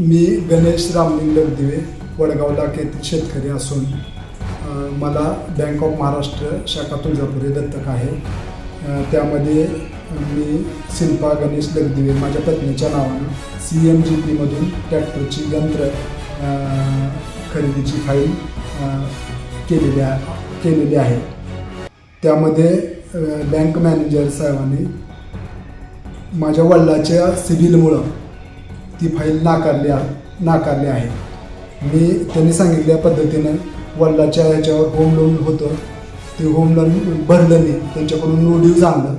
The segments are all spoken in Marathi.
मी गणेश रामलिंग लगदिवे वडगाव केतील शेतकरी असून मला बँक ऑफ महाराष्ट्र शाखा तुळजापूर हे दत्तक आहे. त्यामध्ये मी शिल्पा गणेश लगदिवे माझ्या पत्नीच्या नावानं सी एम जी पीमधून ट्रॅक्टरची यंत्र खरेदीची फाईल केलेली आहे केलेली आहे. त्यामध्ये बँक मॅनेजर साहेबांनी माझ्या वडिलाच्या सिबिलमुळं ती फाईल नाकारली नाकारली आहे. मी त्यांनी सांगितल्या पद्धतीनं वडिलाच्या ह्याच्यावर होम लोन होतं. ते होम लोन भरलं नाही. त्यांच्याकडून नोटीस आणलं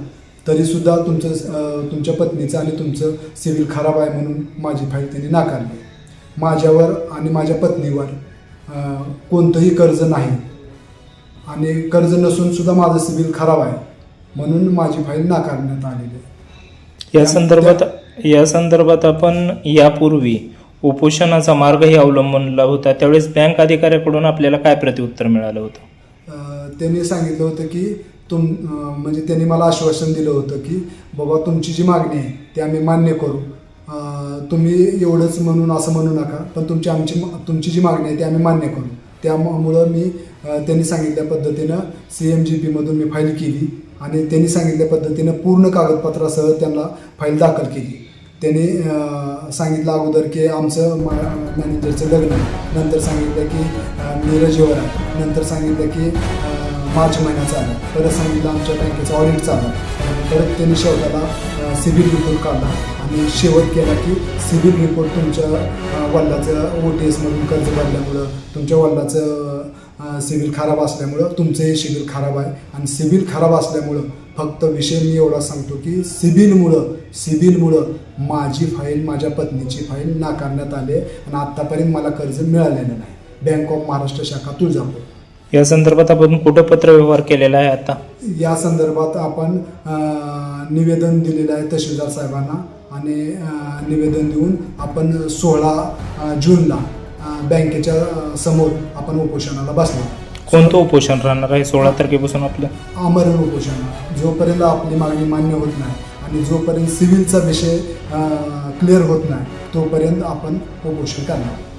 तरीसुद्धा तुमचं तुमच्या पत्नीचं आणि तुमचं सिबिल खराब आहे म्हणून माझी फाईल त्यांनी नाकारली. माझ्यावर आणि माझ्या पत्नीवर कोणतंही कर्ज नाही. आणि कर्ज नसून सुद्धा माझं सिबिल खराब आहे म्हणून माझी फाईल नाकारण्यात आलेली आहे. या संदर्भात या संदर्भात आपण यापूर्वी उपोषणाचा मार्गही अवलंबला होता. त्यावेळेस बँक अधिकाऱ्याकडून आपल्याला काय प्रत्युत्तर मिळालं होतं? त्यांनी सांगितलं होतं की तुम म्हणजे त्यांनी मला आश्वासन दिलं होतं की बाबा तुमची जी मागणी आहे ती आम्ही मान्य करू. तुम्ही एवढंच म्हणून असं म्हणू नका पण तुमची आमची तुमची जी मागणी आहे ती आम्ही मान्य करू. त्यामुळं मी त्यांनी सांगितल्या पद्धतीनं सी एम जी पीमधून मी फाईल केली आणि त्यांनी सांगितल्या पद्धतीनं पूर्ण कागदपत्रासह त्यांना फाईल दाखल केली. त्यांनी सांगितलं अगोदर की आमचं मॅनेजरचं लग्न आहे. नंतर सांगितलं की अ, आहे. नंतर सांगितलं की मार्च महिना चालू परत सांगितलं आमच्या बँकेचं ऑडिट चालू परत त्यांनी शेवटाला सिबिल रिपोर्ट काढला आणि शेवट केला की सिबिल रिपोर्ट तुमच्या वडिलाचं ओ टी एसमधून कर्ज भरल्यामुळं तुमच्या वडिलाचं सिबिल खराब असल्यामुळं तुमचंही सिबिल खराब आहे. आणि सिबिल खराब असल्यामुळं फक्त विषय मी एवढा सांगतो की सिबिलमुळं सिबिलमुळं माझी फाईल माझ्या पत्नीची फाईल नाकारण्यात आली आहे आणि आत्तापर्यंत मला कर्ज मिळालेलं नाही. बँक ऑफ महाराष्ट्र शाखा तुळजापूर. या संदर्भात आपण कुठं पत्रव्यवहार केलेला आहे आता? या संदर्भात आपण निवेदन दिलेलं आहे तहसीलदार साहेबांना आणि निवेदन देऊन आपण सोळा जूनला बँकेच्या समोर आपण उपोषणाला बसणार कोणतं उपोषण राहणार आहे सोळा तारखेपासून आपलं? आमरण उपोषण. जोपर्यंत आपली मागणी मान्य होत नाही आणि जोपर्यंत सिव्हिलचा विषय क्लिअर होत नाही तोपर्यंत आपण उपोषण करणार.